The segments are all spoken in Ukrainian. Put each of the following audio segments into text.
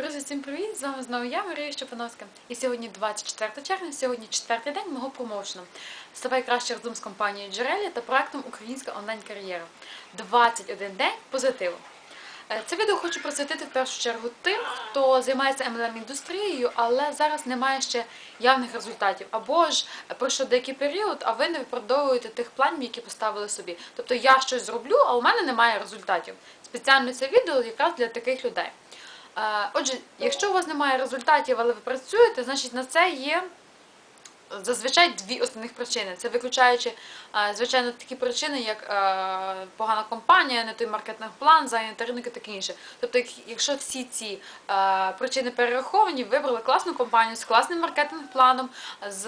Друзі, всім привіт! З вами знову я, Марія Щепановська. І сьогодні 24 червня, сьогодні четвертий день мого промоушену. Ставай краще разом з компанією Джерелі та проектом Українська онлайн-кар'єра. 21 день позитиву. Е, Це відео хочу присвятити в першу чергу тим, хто займається MLM індустрією, але зараз немає ще явних результатів. Або ж пройшов деякий період, а ви не виправдовуєте тих планів, які поставили собі. Тобто я щось зроблю, а у мене немає результатів. Спеціально це відео якраз для таких людей. Е, Отже, якщо у вас немає результатів, але ви працюєте, значить на це є зазвичай дві основних причини. Це виключаючи, е, звичайно, такі причини, як е, погана компанія, не той маркетинг план, зайнятий ринок і таке інше. Тобто, якщо всі ці е, причини перераховані, вибрали класну компанію з класним маркетинг планом, з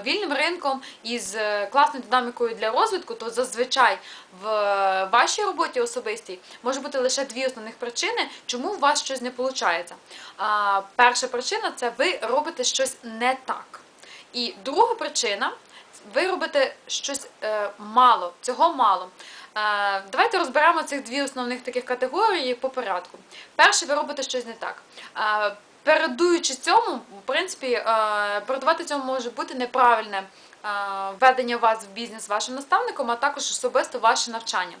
вільним ринком і з класною динамікою для розвитку, то зазвичай в вашій роботі особистій може бути лише дві основних причини, чому у вас щось не виходить. Перша причина це ви робите щось не так. І друга причина ви робите щось е, мало, цього мало. Е, давайте розберемо цих дві основних таких категорії по порядку. Перше, ви робите щось не так. Е, передуючи цьому, в принципі, е, передувати цьому може бути неправильне е, введення вас в бізнес вашим наставником, а також особисто ваше навчання.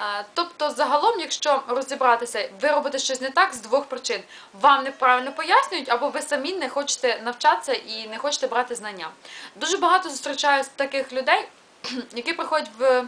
Е, Тобто, загалом, якщо розібратися, ви робите щось не так з двох причин. Вам неправильно пояснюють, або ви самі не хочете навчатися і не хочете брати знання. Дуже багато зустрічаю таких людей, які приходять в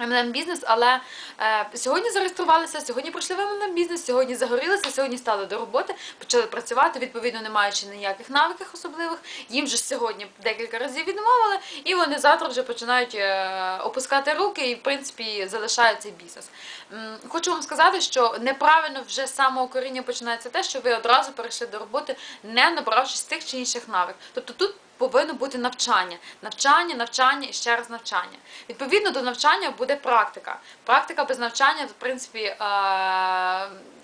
MLM бізнес, але е, сьогодні зареєструвалися, сьогодні прийшли в MLM бізнес, сьогодні загорілися, сьогодні стали до роботи, почали працювати, відповідно, не маючи ніяких навиків особливих. Їм же сьогодні декілька разів відмовили, і вони завтра вже починають е, опускати руки і, в принципі, залишають цей бізнес. М, Хочу вам сказати, що неправильно вже з самого коріння починається те, що ви одразу перейшли до роботи, не набравшись тих чи інших навик. Тобто тут повинно бути навчання, навчання, навчання і ще раз навчання. Відповідно до навчання буде практика. Практика без навчання, в принципі, е,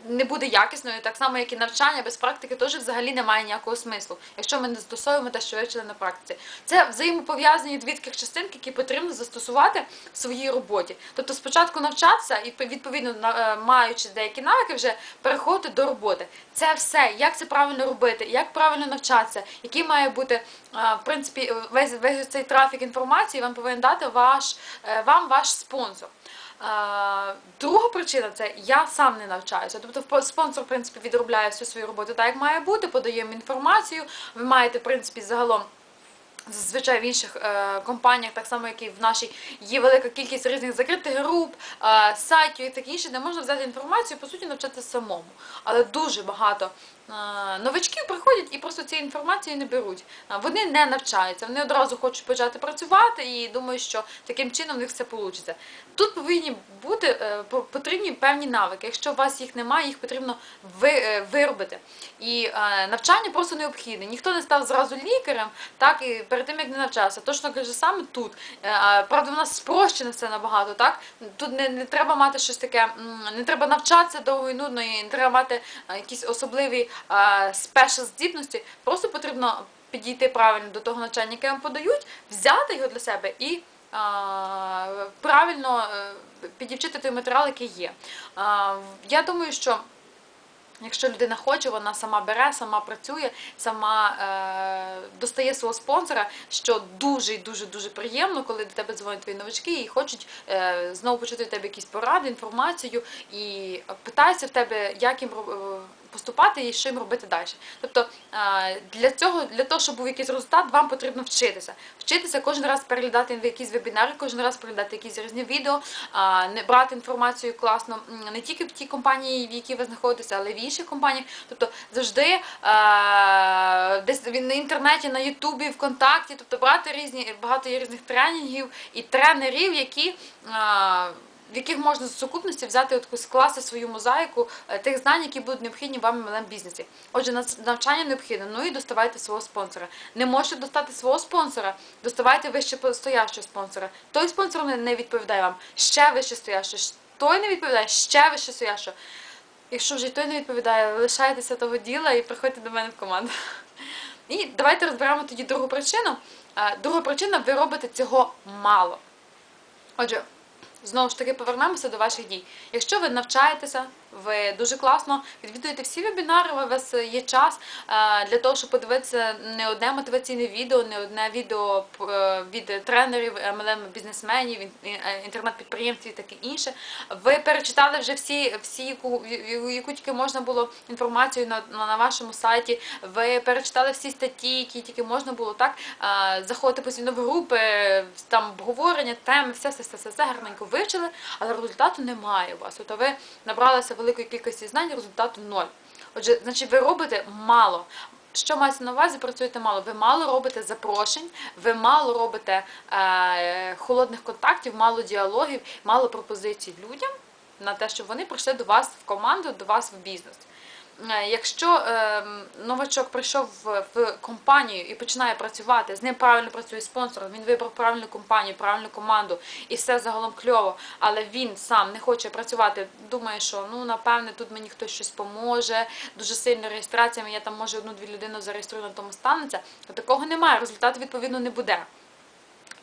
не буде якісною, так само, як і навчання без практики теж взагалі не має ніякого смислу, якщо ми не застосовуємо те, що вивчили на практиці. Це взаємопов'язані дві таких частинки, які потрібно застосувати в своїй роботі. Тобто спочатку навчатися і відповідно е, маючи деякі навики, вже переходити до роботи. Це все, як це правильно робити, як правильно навчатися, який має бути е, в принципі весь, весь цей трафік інформації вам повинен дати ваш е, вам ваш спонсор. Друга причина це я сам не навчаюся. Тобто спонсор, в принципі, відробляє всю свою роботу так, як має бути, подає їм інформацію. Ви маєте, в принципі, загалом. Зазвичай в інших е, компаніях, так само як і в нашій, є велика кількість різних закритих груп, е, сайтів і таке інше, де можна взяти інформацію, по суті, навчатися самому. Але дуже багато новачків приходять і просто цієї інформації не беруть. Вони не навчаються, вони одразу хочуть почати працювати і думають, що таким чином в них все вийде. Тут повинні бути е, потрібні певні навики. Якщо у вас їх немає, їх потрібно е, виробити. І е, навчання просто необхідне. Ніхто не став зразу лікарем, так і перед тим як не навчався. Точно каже саме тут. Правда, в нас спрощено все набагато. Так тут не, не треба мати щось таке, не треба навчатися довго і нудно, і не треба мати якісь особливі спешл здібності. Просто потрібно підійти правильно до того навчання, яке вам подають, взяти його для себе і. Правильно е, підівчити той матеріал, який є. Я думаю, що Якщо людина хоче, вона сама бере, сама працює, сама е, достає свого спонсора, що дуже і дуже дуже приємно, коли до тебе дзвонять твої новачки і хочуть е, знову почути від тебе якісь поради, інформацію і питаються в тебе, як їм е, поступати і що їм робити далі. Тобто е, для цього, для того, щоб був якийсь результат, вам потрібно вчитися. Вчитися кожен раз переглядати якісь вебінари, кожен раз переглядати якісь різні відео, не брати інформацію класно не тільки в тій компанії, в якій ви знаходитеся, але й в інших компаніях. Тобто завжди е, десь він на інтернеті, на Ютубі, ВКонтакті, тобто брати різні багато є різних тренінгів і тренерів, які. В яких можна з сукупності взяти от скласти свою мозаїку е, тих знань, які будуть необхідні вам MLM бізнесі. Отже, навчання необхідне. Ну і доставайте свого спонсора. Не можете достати свого спонсора, доставайте вище стоящого спонсора. Той спонсор не- відповідає вам. Ще вище стоящого. Той не відповідає, ще вище стоящого. Якщо вже той не відповідає, лишайтеся того діла і приходьте до мене в команду. І давайте розберемо тоді другу причину. Е, Друга причина ви робите цього мало. Отже, знову ж таки повернемося до ваших дій. Якщо ви навчаєтеся, Ви дуже класно відвідуєте всі вебінари. У вас є час е, для того, щоб подивитися не одне мотиваційне відео, не одне відео е, від тренерів, MLM бізнесменів, е, інтернет-підприємців і таке інше. Ви перечитали вже всі, всі яку, яку- тільки можна було інформацію на, на, вашому сайті. Ви перечитали всі статті, які тільки можна було так. Заходите постійно в групи, там обговорення, теми, все, все, все, все, все гарненько вивчили, але результату немає у вас. Тобто ви набралися великої кількості знань, результату ноль. Отже, значить, ви робите мало. Що мається на увазі, працюєте мало. Ви мало робите запрошень, ви мало робите е, холодних контактів, мало діалогів, мало пропозицій людям на те, щоб вони прийшли до вас в команду, до вас в бізнес. Е, Якщо е, новачок прийшов в, в компанію і починає працювати, з ним правильно працює спонсор, він вибрав правильну компанію, правильну команду і все загалом кльово, але він сам не хоче працювати, думає, що ну напевне тут мені хтось щось поможе, дуже сильно реєстраціями, я там може одну-дві людину зареєструю на тому станеться, то такого немає, результату відповідно не буде.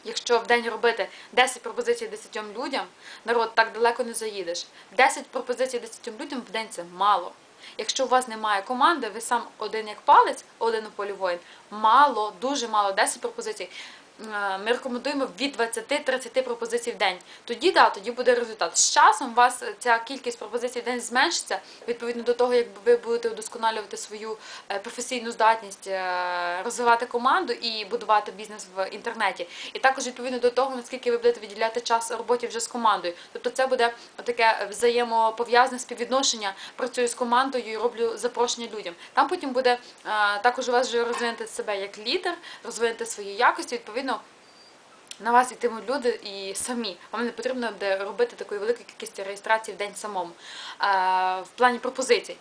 Якщо в день робити 10 пропозицій 10 людям, народ так далеко не заїдеш. 10 пропозицій 10 людям в день це мало. Якщо у вас немає команди, ви сам один як палець, один у полі воїн, мало, дуже мало, 10 пропозицій. Е, Ми рекомендуємо від 20-30 пропозицій в день. Тоді да, тоді буде результат. З часом у вас ця кількість пропозицій в день зменшиться відповідно до того, як ви будете удосконалювати свою е, професійну здатність, е, розвивати команду і будувати бізнес в інтернеті. І також відповідно до того, наскільки ви будете виділяти час роботі вже з командою. Тобто це буде таке взаємопов'язане співвідношення. Працюю з командою і роблю запрошення людям. Там потім буде також у вас вже розвинути себе як лідер, розвинути свої якості. Відповідно, no, на вас йтимуть люди і самі. Вам не потрібно буде робити такої великої кількості реєстрацій в день самому. В плані пропозицій.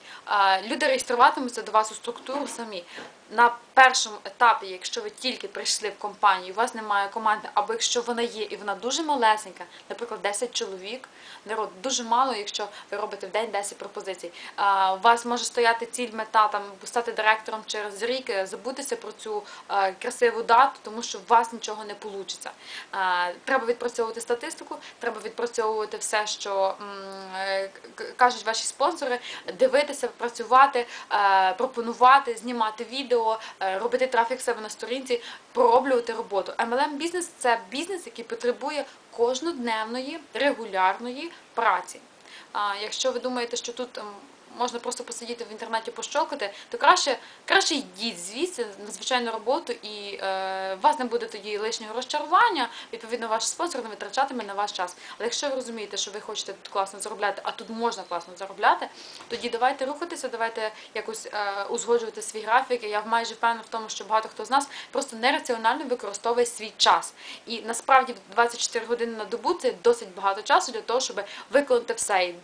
Люди реєструватимуться до вас у структуру самі. На першому етапі, якщо ви тільки прийшли в компанію, у вас немає команди, або якщо вона є і вона дуже малесенька, наприклад, 10 чоловік, народ дуже мало, якщо ви робите в день 10 пропозицій. У вас може стояти ціль мета там стати директором через рік, е, забутися про цю е, красиву дату, тому що у вас нічого не вийде. Треба відпрацьовувати статистику, треба відпрацьовувати все, що е, кажуть ваші спонсори, дивитися, працювати, е, пропонувати, знімати відео, е, робити трафік себе на сторінці, пророблювати роботу. MLM бізнес це бізнес, який потребує кожнодневної регулярної праці. Якщо ви думаєте, що тут можна просто посидіти в інтернеті пощолкати, то краще, краще йдіть звідси на звичайну роботу, і е, у вас не буде тоді лишнього розчарування. Відповідно, ваш спонсор не витрачатиме на ваш час. Але якщо ви розумієте, що ви хочете тут класно заробляти, а тут можна класно заробляти, тоді давайте рухатися, давайте якось е, узгоджувати свій графік. Я майже впевнена в тому, що багато хто з нас просто нераціонально використовує свій час. І насправді 24 години на добу це досить багато часу для того, щоб виконати все.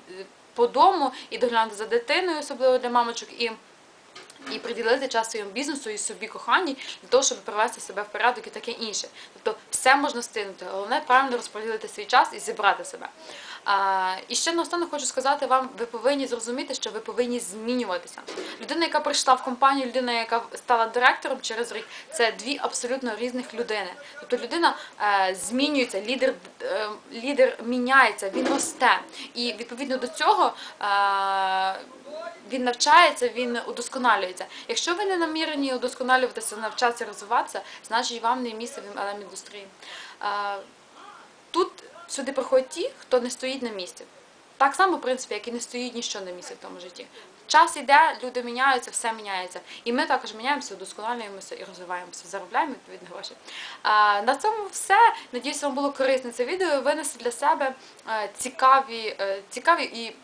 По дому і доглянути за дитиною, особливо для мамочок, і, і приділити час своєму бізнесу і собі коханій для того, щоб привести себе в порядок і таке інше. Тобто все можна стигнути. Головне правильно розподілити свій час і зібрати себе. А, і ще наостанок хочу сказати вам, ви повинні зрозуміти, що ви повинні змінюватися. Людина, яка прийшла в компанію, людина, яка стала директором через рік, це дві абсолютно різних людини. Тобто людина е, змінюється, лідер, е, лідер міняється, він росте. І відповідно до цього. Е, він навчається, він удосконалюється. Якщо ви не намірені удосконалюватися, навчатися, розвиватися, значить вам не місце в LM індустрії. Е, Тут сюди приходять ті, хто не стоїть на місці. Так само, в принципі, як і не стоїть ніщо на місці в тому житті. Час іде, люди міняються, все міняється. І ми також міняємося, удосконалюємося і розвиваємося, заробляємо відповідні гроші. На цьому все. Надіюсь, вам було корисне це відео. Винесли для себе е, цікаві, е, цікаві і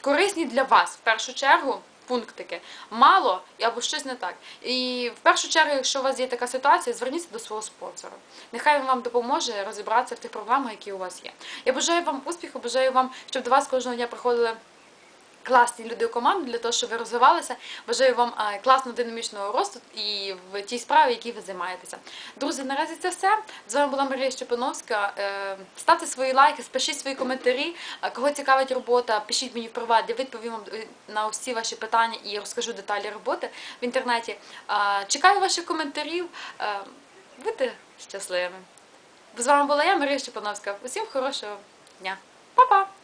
корисні для вас в першу чергу. Пунктики мало або щось не так. І в першу чергу, якщо у вас є така ситуація, зверніться до свого спонсора. Нехай він вам допоможе розібратися в тих проблемах, які у вас є. Я бажаю вам успіху, бажаю вам, щоб до вас кожного дня приходили класні люди у команду для того, щоб ви розвивалися. Бажаю вам е, класного динамічного росту і в тій справі, якій ви займаєтеся. Друзі, наразі це все. З вами була Марія Щепановська. Е, Ставте свої лайки, пишіть свої коментарі. Е, Кого цікавить робота, пишіть мені в приват, я відповім вам на всі ваші питання і розкажу деталі роботи в інтернеті. Чекаю ваших коментарів. Будьте щасливими. З вами була я, Марія Щепановська. Усім хорошого дня. Па-па!